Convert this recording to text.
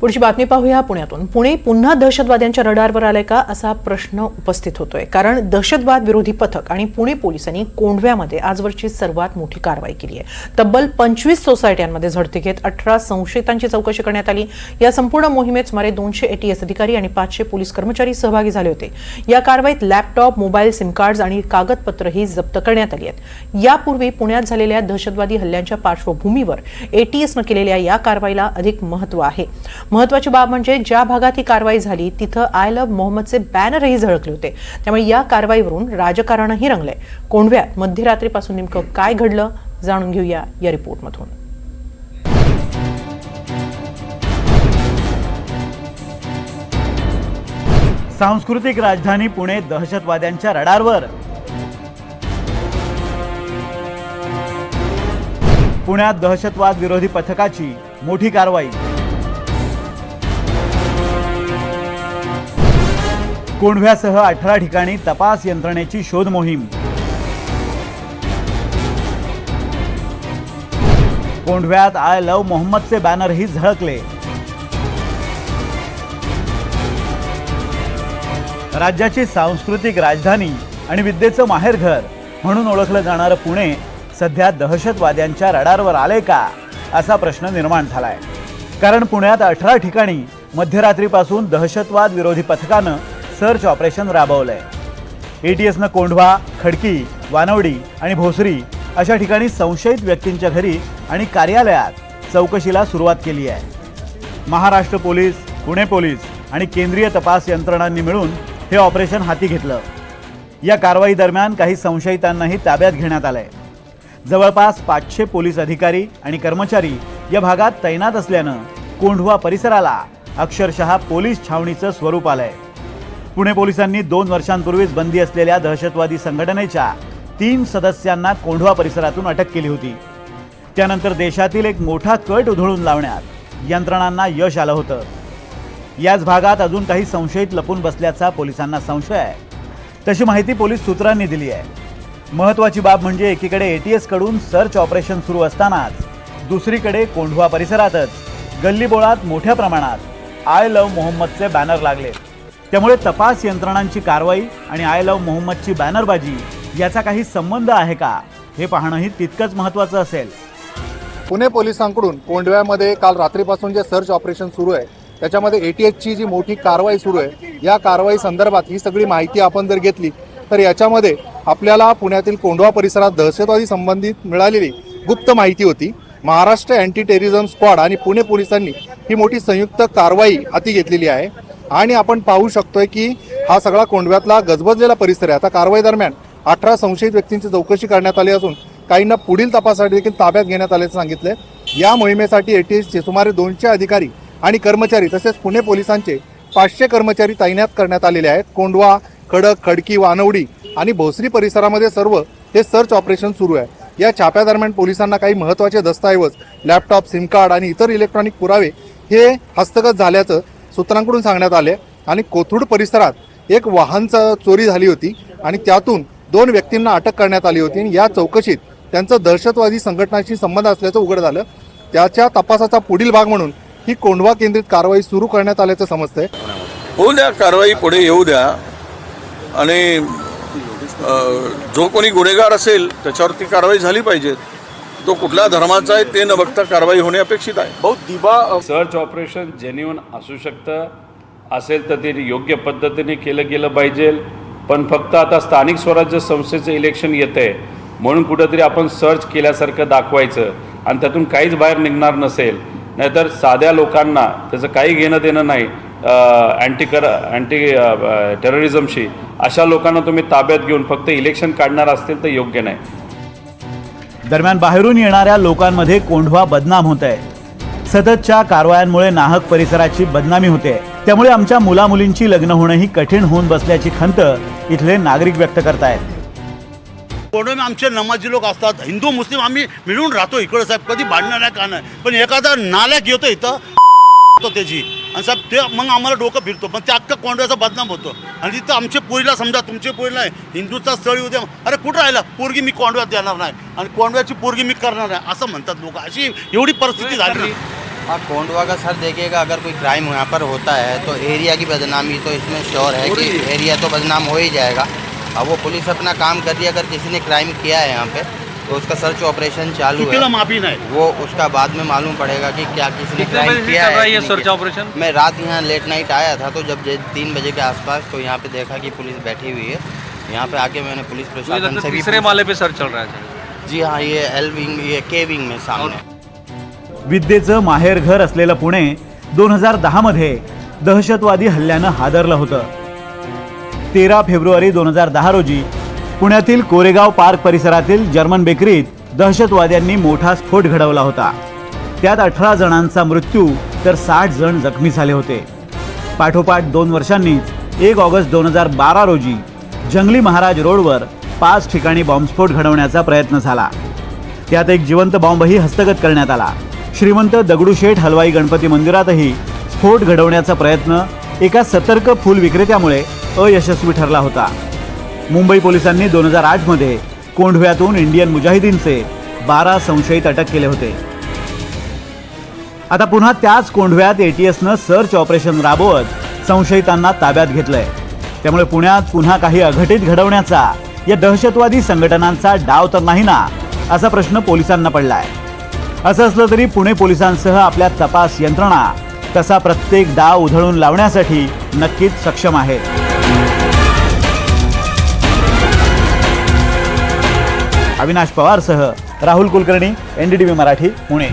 पुढची बातमी पाहूया पुण्यातून. पुणे पुन्हा दहशतवाद्यांच्या रडारवर आलंय का असा प्रश्न उपस्थित होतोय. कारण दहशतवाद विरोधी पथक आणि पुणे पोलिसांनी कोंढव्यामध्ये आजवरची सर्वात मोठी कारवाई केली आहे. तब्बल पंचवीस सोसायट्यांमध्ये झडती घेत अठरा संशयितांची चौकशी करण्यात आली. या संपूर्ण मोहिमेत सुमारे दोनशे एटीएस अधिकारी आणि पाचशे पोलीस कर्मचारी सहभागी झाले होते. या कारवाईत लॅपटॉप मोबाईल सिम कार्ड आणि कागदपत्रही जप्त करण्यात आली आहेत. यापूर्वी पुण्यात झालेल्या दहशतवादी हल्ल्यांच्या पार्श्वभूमीवर एटीएसनं केलेल्या या कारवाईला अधिक महत्त्व आहे. महत्वाची बाब म्हणजे ज्या भागात ही कारवाई झाली तिथं आय लव्ह मोहम्मदचे बॅनरही झळकले होते. त्यामुळे या कारवाईवरून राजकारणही रंगलंय. कोंढव्यात मध्यरात्रीपासून नेमकं काय घडलं जाणून घेऊया या रिपोर्टमधून. सांस्कृतिक राजधानी पुणे दहशतवाद्यांच्या रडारवर. पुण्यात दहशतवाद विरोधी पथकाची मोठी कारवाई. कोंढव्यासह अठरा ठिकाणी तपास यंत्रणेची शोध मोहीम. कोंढव्यात आय लव्ह मोहम्मदचे बॅनरही झळकले. राज्याची सांस्कृतिक राजधानी आणि विद्येचं माहेरघर म्हणून ओळखलं जाणारं पुणे सध्या दहशतवाद्यांच्या रडारवर आले का असा प्रश्न निर्माण झालाय. कारण पुण्यात अठरा ठिकाणी मध्यरात्रीपासून दहशतवाद विरोधी पथकानं सर्च ऑपरेशन राबवलंय. एटीएसनं कोंढवा खडकी वानवडी आणि भोसरी अशा ठिकाणी संशयित व्यक्तींच्या घरी आणि कार्यालयात चौकशीला सुरुवात केली आहे. महाराष्ट्र पोलीस पुणे पोलीस आणि केंद्रीय तपास यंत्रणांनी मिळून हे ऑपरेशन हाती घेतलं. या कारवाई दरम्यान काही संशयितांनाही ताब्यात घेण्यात आलंय. जवळपास पाचशे पोलीस अधिकारी आणि कर्मचारी या भागात तैनात असल्यानं कोंढवा परिसराला अक्षरशः पोलीस छावणीचं स्वरूप आलंय. पुणे पोलिसांनी दोन वर्षांपूर्वीच बंदी असलेल्या दहशतवादी संघटनेच्या तीन सदस्यांना कोंढवा परिसरातून अटक केली होती. त्यानंतर देशातील एक मोठा कट उधळून लावण्यात यंत्रणांना यश आलं होतं. याच भागात अजून काही संशयित लपून बसल्याचा पोलिसांना संशय आहे. तशी माहिती पोलीस सूत्रांनी दिली आहे. महत्वाची बाब म्हणजे एकीकडे एटीएसकडून सर्च ऑपरेशन सुरू असतानाच दुसरीकडे कोंढवा परिसरातच गल्लीबोळात मोठ्या प्रमाणात आय लव्ह मोहम्मदचे बॅनर लागले. त्यामुळे तपास यंत्रणांची कारवाई आणि आय लव्ह मोहम्मदची बॅनरबाजी याचा काही संबंध आहे का? हे पाहणंही तितकंच महत्वाचं असेल. पुणे पोलिसांकडून कोंडव्यामध्ये काल रात्रीपासून जे सर्च ऑपरेशन सुरू आहे त्याच्यामध्ये एटीएसची जी मोठी कारवाई सुरू आहे या कारवाई संदर्भात ही सगळी माहिती आपण जर घेतली तर याच्यामध्ये आपल्याला पुण्यातील कोंडवा परिसरात दहशतवादी संबंधित मिळालेली गुप्त माहिती होती. महाराष्ट्र अँटी टेरिझम स्क्वॉड आणि पुणे पोलिसांनी ही मोठी संयुक्त कारवाई हाती घेतलेली आहे. आणि आपण पाहू शकतोय की हा सगळा कोंडव्यातला गजबजलेला परिसर आहे. आता कारवाई दरम्यान अठरा संशयित व्यक्तींची चौकशी करण्यात आली असून काहींना पुढील तपासासाठी देखील ताब्यात घेण्यात आल्याचं सांगितलंय. या मोहिमेसाठी एटीएसचे सुमारे दोनशे अधिकारी आणि कर्मचारी तसेच पुणे पोलिसांचे पाचशे कर्मचारी तैनात करण्यात आलेले आहेत. कोंडवा खडक खडकी वानवडी आणि भोसरी परिसरामध्ये सर्व हे सर्च ऑपरेशन सुरू आहे. या छाप्यादरम्यान पोलिसांना काही महत्त्वाचे दस्तऐवज लॅपटॉप सिम कार्ड आणि इतर इलेक्ट्रॉनिक पुरावे हे हस्तगत झाल्याचं सूत्रांकडून सांगण्यात आले आणि कोथरूड परिसरात एक वाहन चोरी झाली होती आणि त्यातून दोन व्यक्तींना अटक करण्यात आली होती आणि या चौकशीत त्यांचं दहशतवादी संघटनाशी संबंध असल्याचं उघड झालं. त्याच्या तपासाचा पुढील भाग म्हणून ही कोंढवा केंद्रित कारवाई सुरू करण्यात आल्याचं समजतंय. होऊ द्या कारवाई पुढे येऊ द्या. आणि जो कोणी गुन्हेगार असेल त्याच्यावरती कारवाई झाली पाहिजे. तो कुठल्या धर्माचा आहे ते न बघता कारवाई होणे अपेक्षित आहे. बहुत दिवा सर्च ऑपरेशन जेन्युन असू शकतं. असेल तर ते योग्य पद्धतीने केलं गेलं पाहिजे. पण फक्त आता स्थानिक स्वराज्य संस्थेचं इलेक्शन येतं आहे म्हणून कुठंतरी आपण सर्च केल्यासारखं दाखवायचं. आणि त्यातून काहीच बाहेर निघणार नसेल. नाहीतर साध्या लोकांना त्याचं काही घेणं देणं नाही अँटी कर अँटी टेररिझमशी अशा लोकांना तुम्ही ताब्यात घेऊन फक्त इलेक्शन काढणार असतील तर योग्य नाही. दरम्यान बाहेरून येणाऱ्या लोकांमध्ये कोंढवा बदनाम होत आहे सततच्या कारवायांमुळे नाहक परिसराची बदनामी होते. त्यामुळे आमच्या मुलामुलींची लग्न होणंही कठीण होऊन बसल्याची खंत इथले नागरिक व्यक्त करतायत. कोणते आमचे नमाजी लोक असतात हिंदू मुस्लिम आम्ही मिळून राहतो इकडं साहेब कधी भांडणार नाही का नाही. पण एखादा नाल्याक येतो इथं त्याची. आणि साहेब ते मग आम्हाला डोकं फिरतो. पण ते अख्खा कोंडव्याचा बदनाम होतो. आणि तिथं आमच्या पोरीला समजा तुमच्या पोरीला आहे हिंदूचा स्थळ उद्या अरे कुठं राहिला? पोरगी मी कोंडव्यात देणार नाही. आणि कोंडव्याची पोरगी मी करणार नाही. असं म्हणतात लोक. अशी एवढी परिस्थिती झाली. हाँ कोंडवा का सर देखिएगा अगर कोई क्राइम यहाँ पर होता है तो एरिया की बदनामी तो इसमें श्योर है कि एरिया तो बदनाम हो ही जाएगा। अब वो पुलिस अपना काम कर रही है अगर किसी ने क्राइम किया है यहाँ पे तो उसका सर्च ऑपरेशन चालू है। माफी नाही वो उसका बाद में मालूम पड़ेगा कि क्या किसी ने कितने क्राइम से किया चल रहा है है ये कि नहीं सर्च किया। ऑपरेशन मैं रात यहाँ लेट नाइट आया था तो जब जे- तीन बजे के आसपास तो यहाँ पे देखा कि पुलिस बैठी हुई है। यहाँ पे आके मैंने पुलिस मुझे प्रशासन लगता से है भी तीसरे। माले पे सर्च चल रहा है जी हाँ ये एल विंग ये के विंग में सामने विद्येचं माहेरघर असलेलं पुणे दोन हजार दहामध्ये दहशतवादी हल्ल्यानं हादरलं होतं. तेरा फेब्रुवारी दोन हजार दहा रोजी पुण्यातील कोरेगाव पार्क परिसरातील जर्मन बेकरीत दहशतवाद्यांनी मोठा स्फोट घडवला होता. त्यात अठरा जणांचा मृत्यू तर साठ जण जखमी झाले होते. पाठोपाठ दोन वर्षांनीच एक ऑगस्ट दोन हजार बारा रोजी जंगली महाराज रोडवर पाच ठिकाणी बॉम्बस्फोट घडवण्याचा प्रयत्न झाला. त्यात एक जिवंत बॉम्बही हस्तगत करण्यात आला. श्रीमंत दगडूशेठ हलवाई गणपती मंदिरातही स्फोट घडवण्याचा प्रयत्न एका सतर्क फूल विक्रेत्यामुळे अयशस्वी ठरला होता. मुंबई पोलिसांनी दोन हजार आठमध्ये कोंढव्यातून इंडियन मुजाहिदीनचे बारा संशयित अटक केले होते. आता पुन्हा त्याच कोंढव्यात एटीएसनं सर्च ऑपरेशन राबवत संशयितांना ताब्यात घेतलंय. त्यामुळे पुण्यात पुन्हा काही अघटित घडवण्याचा या दहशतवादी संघटनांचा डाव तर नाही ना असा प्रश्न पोलिसांना पडलाय. असं असलं तरी पुणे पोलिसांसह आपल्या तपास यंत्रणा तसा प्रत्येक डाव उधळून लावण्यासाठी नक्कीच सक्षम आहेत अविनाश पवारसह राहुल कुलकर्णी एनडीटीव्ही मराठी पुणे.